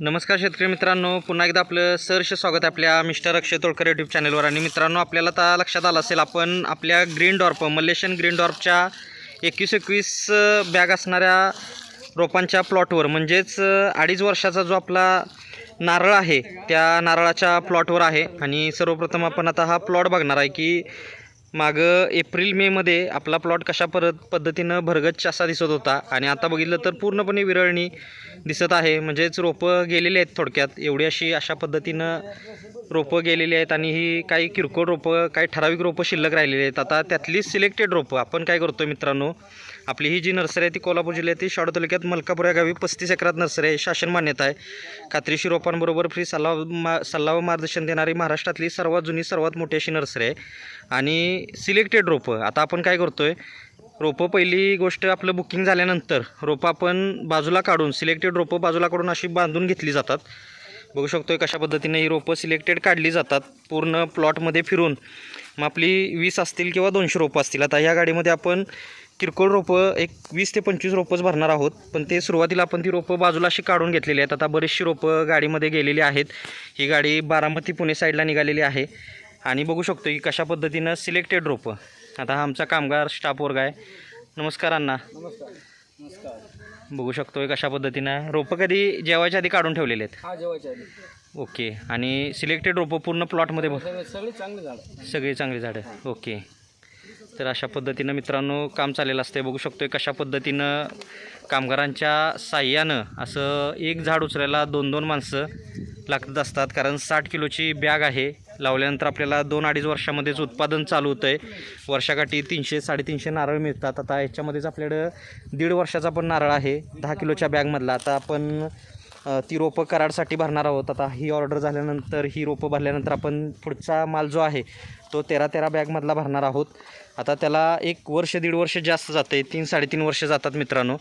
नमस्कार शेतकरी मित्रांनो पुन्हा एकदा आपलं सहर्ष स्वागत आहे आपल्या मिस्टर अक्षय तोडकर यूट्यूब चॅनलवर आणि मित्रांनो आपल्याला आता लक्षात आलं असेल आपण आपल्या ग्रीन डॉर्प मलेशियन ग्रीन डॉर्पच्या एकवीस एकवीस बॅग असणाऱ्या रोपांच्या प्लॉटवर म्हणजेच अडीच वर्षाचा जो आपला नारळ आहे त्या नारळाच्या प्लॉटवर आहे. आणि सर्वप्रथम आपण आता हा प्लॉट बघणार आहे की मागं एप्रिल मेमध्ये आपला प्लॉट कशा परत पद्धतीनं भरगच्च असा दिसत होता. आणि आता बघितलं तर पूर्णपणे विरळणी दिसत आहे. म्हणजेच रोपं गेलेली आहेत थोडक्यात. एवढी अशी अशा पद्धतीनं रोपं गेलेली आहेत आणि ही काही किरकोळ रोपं काही ठराविक रोपं शिल्लक राहिलेली आहेत. आता त्यातली सिलेक्टेड रोपं आपण काय करतो मित्रांनो? आपली ही जी नर्सरी आहे ती कोल्हापूर जिल्ह्यातील शाडू तालुक्यात मलकापूर या गावी पस्तीस एकरात नर्सरी आहे. शासन मान्यता आहे. कात्रीशी रोपांबरोबर फ्री सल्ला मा सल्ला व मार्गदर्शन देणारी महाराष्ट्रातली सर्वात जुनी सर्वात मोठी अशी नर्सरी आहे. आणि सिलेक्टेड रोपं. आता आपण काय करतो आहे रोपं पहिली गोष्ट आपलं बुकिंग झाल्यानंतर रोपं आपण बाजूला काढून सिलेक्टेड रोपं बाजूला काढून अशी बांधून घेतली जातात. बघू शकतो आहे कशा पद्धतीने ही रोपं सिलेक्टेड काढली जातात. पूर्ण प्लॉटमध्ये फिरून मग आपली वीस असतील किंवा दोनशे रोपं असतील. आता ह्या गाडीमध्ये आपण किरकोळ रोपं एक वीस ते पंचवीस रोपंच भरणार आहोत. पण ते सुरुवातीला आपण ती रोपं बाजूला अशी काढून घेतलेली आहेत. आता बरीचशी रोपं गाडीमध्ये गेलेली आहेत. ही गाडी बारामती पुणे साईडला निघालेली आहे. आणि बघू शकतो की कशा पद्धतीनं सिलेक्टेड रोपं. आता हा आमचा कामगार स्टाफ वर्ग आहे. नमस्कार अण्णा. नमस्कार. नमस्कार. बघू शकतोय कशा पद्धतीनं. रोपं कधी जेवायच्या आधी काढून ठेवलेले आहेत? हा जेवायच्या आधी. ओके. आणि सिलेक्टेड रोपं पूर्ण प्लॉटमध्ये ब- सगळे सगळी चांगली झाड. सगळी चांगली झाडं. ओके. तर अशा पद्धतीनं मित्रांनो काम चाललेलं असते बघू शकतोय कशा पद्धतीनं कामगारांच्या साह्यानं असं एक झाड उचलायला दोन दोन माणसं लागत असतात. कारण साठ किलोची बॅग आहे. लावल्यानंतर आपल्याला दोन अडीच वर्षामध्येच उत्पादन चालू होतं आहे वर्षाकाठी तीनशे साडेतीनशे नारळ मिळतात. आता याच्यामध्येच आपल्याकडं दीड वर्षाचा पण नारळ आहे दहा किलोच्या बॅगमधला. आता आपण ती रोपं कराडसाठी भरणार आहोत. आता ही ऑर्डर झाल्यानंतर ही रोपं भरल्यानंतर आपण पुढचा माल जो आहे तो तेरा तेरा बॅगमधला भरणार आहोत. आता त्याला एक वर्ष दीड वर्ष जास्त जाते तीन साडेतीन वर्ष जातात मित्रांनो.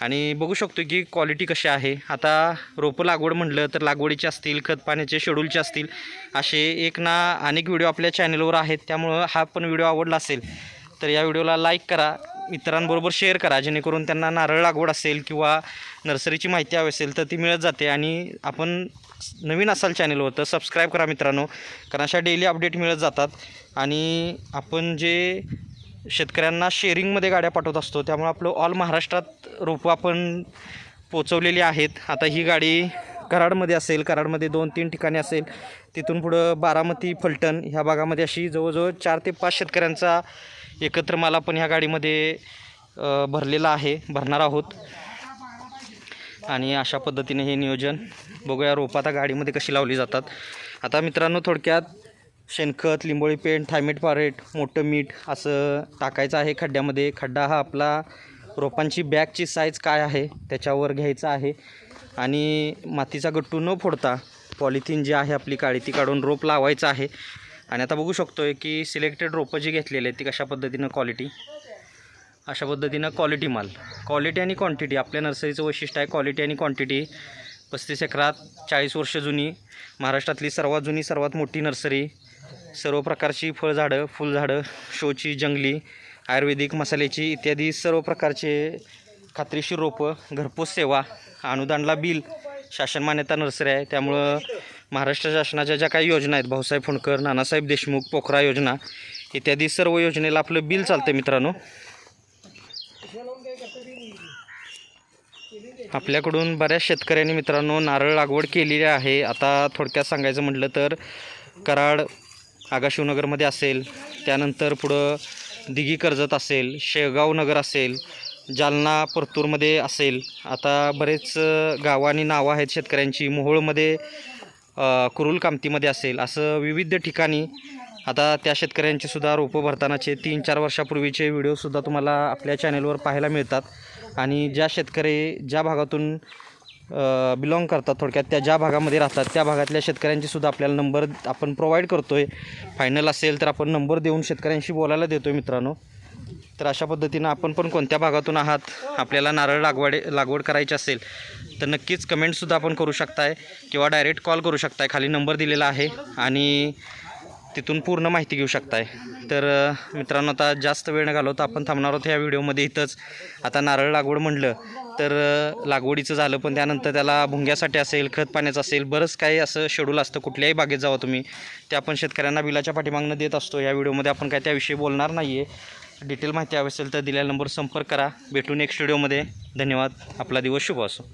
आणि बघू शकतो की क्वालिटी कशी आहे. आता रोपं लागवड म्हटलं तर लागवडीचे असतील खत पाण्याचे शेड्यूलचे असतील असे एक ना अनेक व्हिडिओ आपल्या चॅनलवर आहेत. त्यामुळं हा पण व्हिडिओ आवडला असेल तर या व्हिडिओला लाईक करा. मित्रांबरोबर शेअर करा जेणेकरून त्यांना नारळ लागवड असेल किंवा नर्सरीची माहिती हवी असेल तर ती मिळत जाते. आणि आपण नवीन असाल चॅनलवर तर सबस्क्राईब करा मित्रांनो कारण अशा डेली अपडेट मिळत जातात. आणि आपण जे शेतकऱ्यांना शेअरिंगमध्ये गाड्या पाठवत असतो. त्यामुळे आपलं ऑल महाराष्ट्रात रोपं आपण पोचवलेली आहेत. आता ही गाडी कराडमध्ये असेल कराडमध्ये दोन तीन ठिकाणी असेल. तिथून पुढं बारामती फलटण ह्या भागामध्ये अशी जवळजवळ चार ते पाच शेतकऱ्यांचा एकत्र माल आपण ह्या गाडीमध्ये भरलेला आहे. भरणार आहोत. आणि अशा पद्धतीने हे नियोजन बघूया रोपं आता गाडीमध्ये कशी लावली जातात. आता मित्रांनो थोडक्यात शेणखत लिंबोळी पेंट थायमेट पारेट मोठं मीठ असं टाकायचं आहे खड्ड्यामध्ये. खड्डा हा आपला रोपांची बॅगची साईज काय आहे त्याच्यावर घ्यायचा आहे. आणि मातीचा गट्टू न फोडता पॉलिथिन जी आहे आपली काळी ती काढून रोप लावायचं आहे. आणि आता बघू शकतोय की सिलेक्टेड रोपं जी घेतलेली आहेत ती कशा पद्धतीनं क्वालिटी अशा पद्धतीनं क्वालिटी माल. क्वालिटी आणि क्वांटिटी आपल्या नर्सरीचं वैशिष्ट्य आहे क्वालिटी आणि क्वांटिटी पस्तीस एकरात चाळीस वर्ष जुनी. महाराष्ट्रातली सर्वात जुनी सर्वात मोठी नर्सरी सर्व प्रकारची फळझाडं फुलझाडं शोची जंगली आयुर्वेदिक मसाल्याची इत्यादी सर्व प्रकारचे खात्रीशीर रोपं घरपोच सेवा अनुदानला बिल शासन मान्यता नर्सरी आहे. त्यामुळं महाराष्ट्र शासनाच्या ज्या काही योजना आहेत भाऊसाहेब फुंडकर नानासाहेब देशमुख पोखरा योजना इत्यादी सर्व योजनेला आपलं बिल चालतं मित्रांनो. आपल्याकडून बऱ्याच शेतकऱ्यांनी मित्रांनो नारळ लागवड केलेली आहे. आता थोडक्यात सांगायचं म्हटलं तर कराड आगाशिवनगरमध्ये असेल त्यानंतर पुढं दिघी कर्जत असेल शेगाव नगर असेल जालना परतूरमध्ये असेल. आता बरेच अ, गावं आणि नावं आहेत शेतकऱ्यांची. मोहोळमध्ये कुरुल कामतीमध्ये असेल. असं विविध ठिकाणी आता त्या शेतकऱ्यांची सुद्धा रोपं भरतानाचे तीन चार वर्षापूर्वीचे व्हिडिओसुद्धा तुम्हाला आपल्या चॅनलवर पाहायला मिळतात. आणि ज्या शेतकरी ज्या भागातून बिलॉंग करतात थोडक्यात. त्या ज्या भागामध्ये राहतात त्या भागातल्या शेतकऱ्यांची सुद्धा आपल्याला नंबर आपण प्रोव्हाइड करतो आहे फायनल असेल तर आपण नंबर देऊन शेतकऱ्यांशी बोलायला देतो आहे मित्रांनो. तर अशा पद्धतीनं आपण पण कोणत्या भागातून आहात आपल्याला नारळ लागवड लागवड करायची असेल तर नक्कीच कमेंटसुद्धा आपण करू शकताय किंवा डायरेक्ट कॉल करू शकताय. खाली नंबर दिलेला आहे आणि तिथून पूर्ण माहिती घेऊ शकताय. तर मित्रांनो आता जास्त वेळ न घालवता आपण थांबणार आहोत ह्या व्हिडिओमध्ये इथंच. आता नारळ लागवड म्हणलं तर लागवडीचं झालं पण त्यानंतर त्याला भुंग्यासाठी असेल खत पाण्याचं असेल बरंच काही असं शेड्यूल असतं. कुठल्याही बागेत जावं तुम्ही. ते आपण शेतकऱ्यांना बिलाच्या पाठीमागनं देत असतो. या व्हिडिओमध्ये आपण काय त्याविषयी बोलणार नाही आहे डिटेल माहिती हवी असेल तर दिलेल्या नंबर संपर्क करा. भेटू नेक्स्ट व्हिडिओमध्ये धन्यवाद. आपला दिवस शुभ असो.